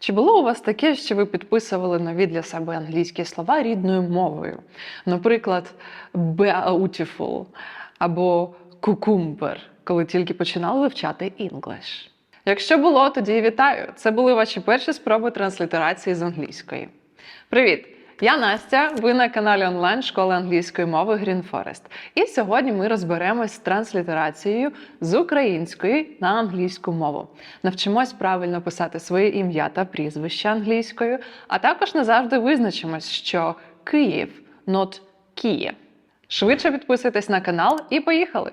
Чи було у вас таке, що ви підписували нові для себе англійські слова рідною мовою? Наприклад, beautiful або cucumber, коли тільки починали вивчати English? Якщо було, тоді вітаю! Це були ваші перші спроби транслітерації з англійської. Привіт! Я Настя, ви на каналі онлайн школи англійської мови Green Forest. І сьогодні ми розберемось з транслітерацією з української на англійську мову. Навчимось правильно писати своє ім'я та прізвище англійською, а також назавжди визначимось, що Київ, not Київ. Швидше підписуйтесь на канал і поїхали!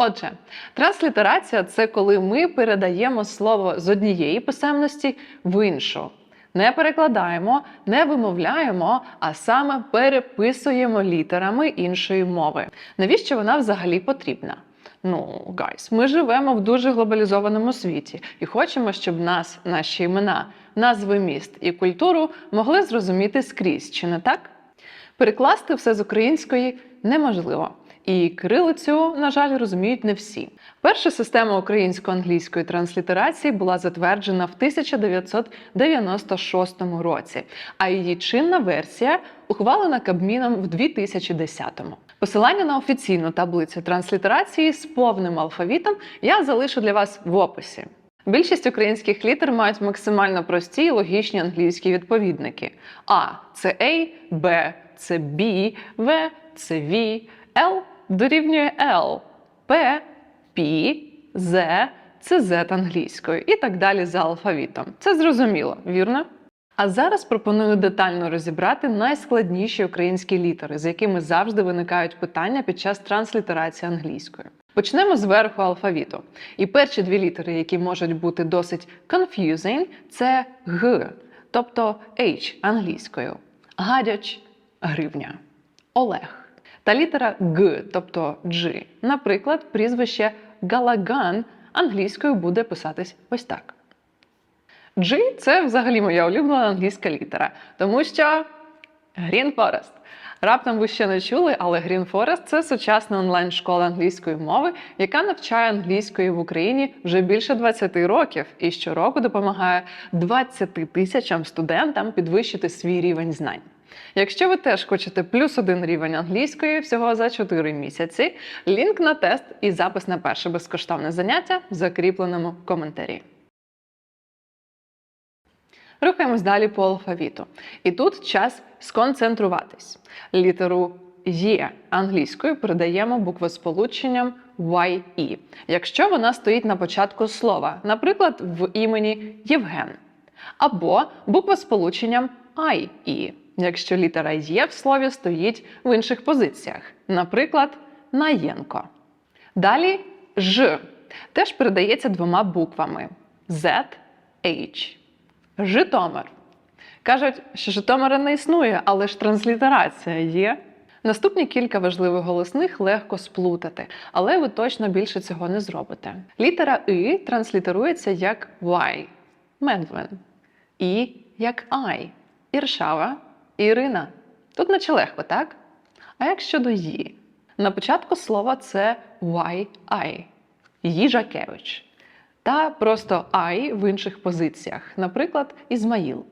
Отже, транслітерація це коли ми передаємо слово з однієї писемності в іншу. Не перекладаємо, не вимовляємо, а саме переписуємо літерами іншої мови. Навіщо вона взагалі потрібна? Ну, гайс, ми живемо в дуже глобалізованому світі і хочемо, щоб нас, наші імена, назви міст і культуру могли зрозуміти скрізь, чи не так? Перекласти все з української неможливо. І кирилицю, на жаль, розуміють не всі. Перша система українсько-англійської транслітерації була затверджена в 1996 році, а її чинна версія ухвалена Кабміном в 2010-му. Посилання на офіційну таблицю транслітерації з повним алфавітом я залишу для вас в описі. Більшість українських літер мають максимально прості і логічні англійські відповідники: А це A, Б це B, В це V, L дорівнює L, P, P, Z це Z англійською і так далі за алфавітом. Це зрозуміло, вірно? А зараз пропоную детально розібрати найскладніші українські літери, з якими завжди виникають питання під час транслітерації англійською. Почнемо зверху алфавіту. І перші дві літери, які можуть бути досить confusing, це Г, тобто H англійською, гадяч гривня, Олег. Та літера Г, тобто G. Наприклад, прізвище Галаган англійською буде писатись ось так. G – це взагалі моя улюблена англійська літера, тому що Green Forest. Раптом ви ще не чули, але Green Forest – це сучасна онлайн-школа англійської мови, яка навчає англійської в Україні вже більше 20 років і щороку допомагає 20 тисячам студентам підвищити свій рівень знань. Якщо ви теж хочете плюс один рівень англійської всього за 4 місяці, лінк на тест і запис на перше безкоштовне заняття в закріпленому коментарі. Рухаємось далі по алфавіту. І тут час сконцентруватись. Літеру Є англійською передаємо буквосполученням YE, якщо вона стоїть на початку слова, наприклад, в імені Євген. Або буквосполученням IE, якщо літера Є в слові стоїть в інших позиціях, наприклад, Наєнко. Далі Ж теж передається двома буквами Z, H. Житомир. Кажуть, що Житомира не існує, але ж транслітерація є. Наступні кілька важливих голосних легко сплутати, але ви точно більше цього не зробите. Літера И транслітерується як Y Медвин. І як I Іршава Ірина. Тут наче легко, так? А як щодо «ї»? На початку слова це YI Їжакевич. Та просто I в інших позиціях, наприклад, Ізмаїл.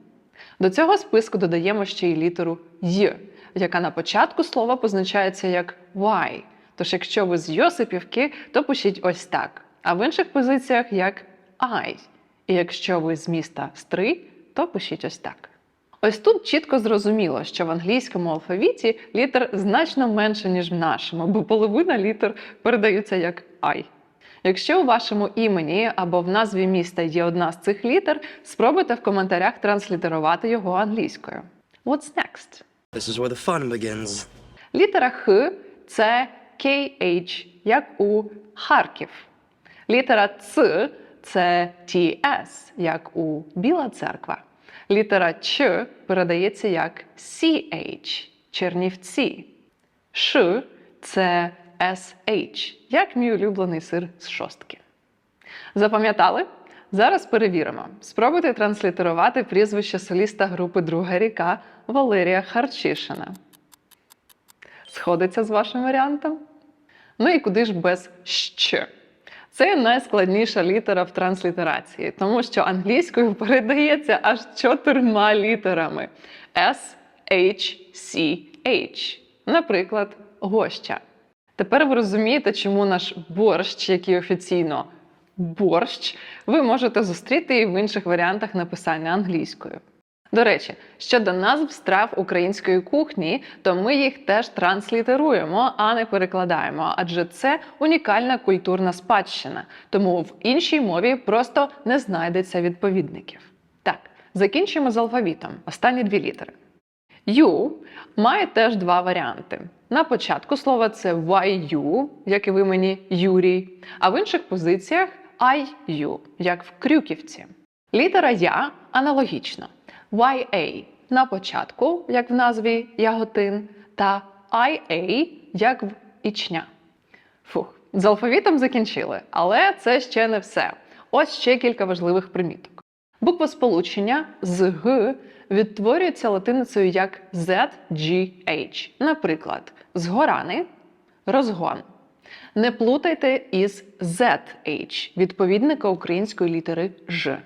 До цього списку додаємо ще й літеру Й, яка на початку слова позначається як Y. Тож, якщо ви з Йосипівки, то пишіть ось так. А в інших позиціях як I. І якщо ви з міста Стри, то пишіть ось так. Ось тут чітко зрозуміло, що в англійському алфавіті літер значно менше, ніж в нашому, бо половина літер передаються як I. Якщо у вашому імені або в назві міста є одна з цих літер, спробуйте в коментарях транслітерувати його англійською. What's next? This is where the fun begins. Літера Х це KH, як у Харків. Літера Ц це TS, як у Біла церква. Літера Ч передається як CH, Чернівці. Ш це SH, як мій улюблений сир з шостки. Запам'ятали? Зараз перевіримо. Спробуйте транслітерувати прізвище соліста групи Друга ріка Валерія Харчишина. Сходиться з вашим варіантом? Ну і куди ж без «щ»? Це найскладніша літера в транслітерації, тому що англійською передається аж чотирма літерами: S, H, C, H. Наприклад, гоща. Тепер ви розумієте, чому наш борщ, який офіційно борщ, ви можете зустріти і в інших варіантах написання англійською. До речі, щодо назв страв української кухні, то ми їх теж транслітеруємо, а не перекладаємо, адже це унікальна культурна спадщина, тому в іншій мові просто не знайдеться відповідників. Так, закінчимо з алфавітом. Останні дві літери. You має теж два варіанти. На початку слова це YU, як і в імені Юрій, а в інших позиціях IU, як в Крюківці. Літера Я аналогічно. YA на початку, як в назві Яготин, та IA, як в Ічня. Фух, з алфавітом закінчили, але це ще не все. Ось ще кілька важливих приміток. Буквосполучення з Г відтворюється латиницею як ZGH. Наприклад, згорани розгон. Не плутайте із ZH, відповідника української літери Ж.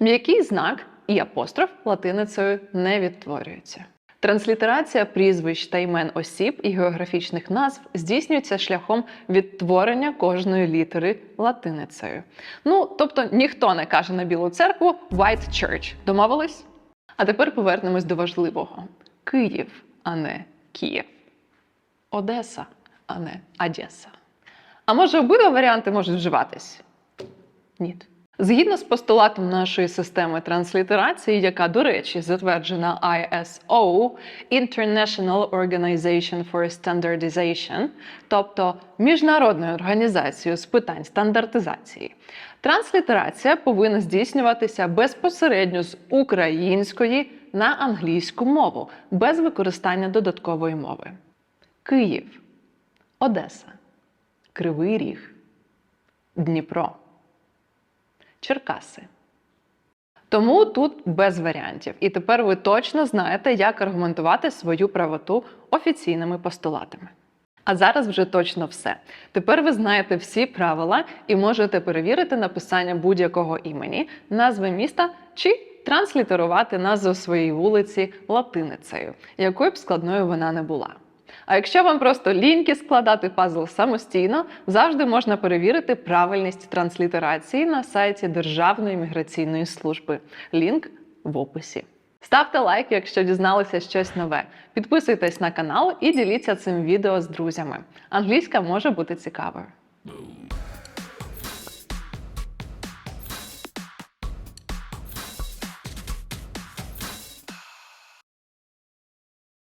М'який знак і апостроф латиницею не відтворюється. Транслітерація прізвищ та імен осіб і географічних назв здійснюється шляхом відтворення кожної літери латиницею. Ну, тобто ніхто не каже на Білу церкву White Church. Домовились? А тепер повернемось до важливого: Київ, а не Київ. Одеса, а не Одеса. А може обидва варіанти можуть вживатись? Ні. Згідно з постулатом нашої системи транслітерації, яка, до речі, затверджена ISO International Organization for Standardization, тобто Міжнародною організацією з питань стандартизації, транслітерація повинна здійснюватися безпосередньо з української на англійську мову без використання додаткової мови. Київ, Одеса, Кривий Ріг, Дніпро. Черкаси. Тому тут без варіантів. І тепер ви точно знаєте, як аргументувати свою правоту офіційними постулатами. А зараз вже точно все. Тепер ви знаєте всі правила і можете перевірити написання будь-якого імені, назви міста чи транслітерувати назву своєї вулиці латиницею, якою б складною вона не була. А якщо вам просто ліньки складати пазл самостійно, завжди можна перевірити правильність транслітерації на сайті Державної міграційної служби. Лінк в описі. Ставте лайк, якщо дізналися щось нове. Підписуйтесь на канал і діліться цим відео з друзями. Англійська може бути цікавою.